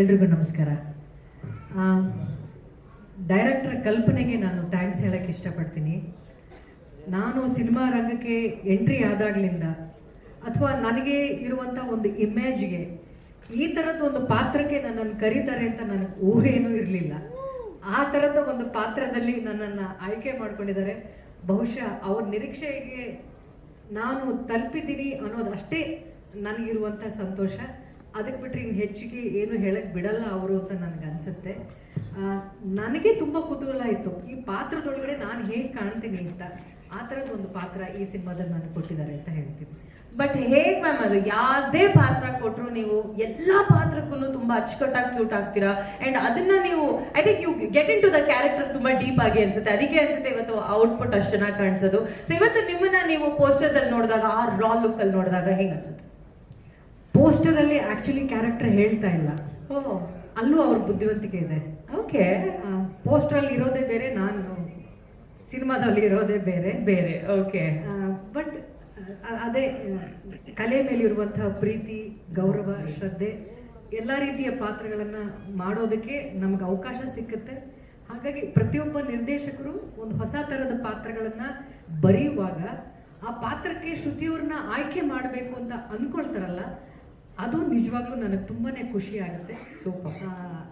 ಎಲ್ರಿಗೂ ನಮಸ್ಕಾರ. ಡೈರೆಕ್ಟರ್ ಕಲ್ಪನೆಗೆ ನಾನು ಥ್ಯಾಂಕ್ಸ್ ಹೇಳಕ್ಕೆ ಇಷ್ಟಪಡ್ತೀನಿ. ನಾನು ಸಿನಿಮಾ ರಂಗಕ್ಕೆ ಎಂಟ್ರಿ ಆದಾಗ್ಲಿಂದ, ಅಥವಾ ನನಗೆ ಇರುವಂಥ ಒಂದು ಇಮೇಜ್ಗೆ ಈ ಥರದ ಒಂದು ಪಾತ್ರಕ್ಕೆ ನನ್ನನ್ನು ಕರೀತಾರೆ ಅಂತ ನನಗೆ ಊಹೆಯೂ ಇರಲಿಲ್ಲ. ಆ ಥರದ ಒಂದು ಪಾತ್ರದಲ್ಲಿ ನನ್ನನ್ನು ಆಯ್ಕೆ ಮಾಡ್ಕೊಂಡಿದ್ದಾರೆ. ಬಹುಶಃ ಅವ್ರ ನಿರೀಕ್ಷೆಗೆ ನಾನು ತಲುಪಿದ್ದೀನಿ ಅನ್ನೋದು ಅಷ್ಟೇ ನನಗಿರುವಂಥ ಸಂತೋಷ. ಅದಕ್ಕೆ ಬಿಟ್ಟರೆ ಇನ್ನು ಹೆಚ್ಚಿಗೆ ಏನು ಹೇಳಕ್ ಬಿಡಲ್ಲ ಅವರು ಅಂತ ನನಗೆ ಅನ್ಸುತ್ತೆ. ಆ, ನನಗೆ ತುಂಬಾ ಕುತೂಹಲ ಇತ್ತು. ಈ ಪಾತ್ರದೊಳಗಡೆ ನಾನು ಹೇಗೆ ಕಾಣ್ತೀನಿ ಅಂತ. ಆ ಥರದ ಒಂದು ಪಾತ್ರ ಈ ಸಿನಿಮಾದಲ್ಲಿ ನನಗೆ ಕೊಟ್ಟಿದ್ದಾರೆ ಅಂತ ಹೇಳ್ತೀನಿ. ಬಟ್ ಹೇಗೆ ಮ್ಯಾಮ್ ಅದು? ಯಾವುದೇ ಪಾತ್ರ ಕೊಟ್ಟರು ನೀವು ಎಲ್ಲಾ ಪಾತ್ರಕ್ಕೂ ತುಂಬಾ ಅಚ್ಚುಕಟ್ಟಾಗಿ ಸೂಟ್ ಆಗ್ತೀರಾ? ಅಂಡ್ ಅದನ್ನ ನೀವು I think you get into the character ತುಂಬಾ ಡೀಪ್ ಆಗಿ ಅನ್ಸುತ್ತೆ. ಅದಕ್ಕೆ ಅನ್ಸುತ್ತೆ ಇವತ್ತು ಔಟ್ಪುಟ್ ಅಷ್ಟು ಚೆನ್ನಾಗಿ ಕಾಣಿಸೋದು. ಸೊ ಇವತ್ತು ನಿಮ್ಮನ್ನ ನೀವು ಪೋಸ್ಟರ್ಸಲ್ಲಿ ನೋಡಿದಾಗ ಆ ರಾ ಲುಕ್ ಅಲ್ಲಿ ನೋಡಿದಾಗ ಹೆಂಗೆ ಅನ್ಸುತ್ತೆ? ಪೋಸ್ಟರ್ ಅಲ್ಲಿ ಆಕ್ಚುಲಿ ಕ್ಯಾರೆಕ್ಟರ್ ಹೇಳ್ತಾ ಇಲ್ಲ. ಅಲ್ಲೂ ಅವ್ರ ಬುದ್ಧಿವಂತಿಕೆ ಇದೆ. ಓಕೆ. ಪೋಸ್ಟರ್ ಅಲ್ಲಿ ಇರೋದೇ ಬೇರೆ ನಾನು ಸಿನಿಮಾದಲ್ಲಿ ಇರೋದೇ ಬೇರೆ. ಬೇರೆ ಓಕೆ. ಬಟ್ ಅದೇ ಕಲೆ ಮೇಲೆ ಇರುವಂತಹ ಪ್ರೀತಿ ಗೌರವ ಶ್ರದ್ಧೆ ಎಲ್ಲ ರೀತಿಯ ಪಾತ್ರಗಳನ್ನ ಮಾಡೋದಕ್ಕೆ ನಮ್ಗೆ ಅವಕಾಶ ಸಿಕ್ಕುತ್ತೆ. ಹಾಗಾಗಿ ಪ್ರತಿಯೊಬ್ಬ ನಿರ್ದೇಶಕರು ಒಂದು ಹೊಸ ತರದ ಪಾತ್ರಗಳನ್ನ ಬರೆಯುವಾಗ ಆ ಪಾತ್ರಕ್ಕೆ ಶ್ರುತಿಯವ್ರನ್ನ ಆಯ್ಕೆ ಮಾಡಬೇಕು ಅಂತ ಅನ್ಕೊಳ್ತಾರಲ್ಲ ಅದು ನಿಜವಾಗ್ಲೂ ನನಗೆ ತುಂಬಾನೇ ಖುಷಿ ಆಗುತ್ತೆ. ಸೊ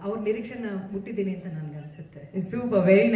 ಅವ್ರ ನಿರೀಕ್ಷೆನ ಮುಟ್ಟಿದ್ದೀನಿ ಅಂತ ನನ್ಗೆ ಅನ್ಸುತ್ತೆ ಸೂಪರ್ ವೆರಿ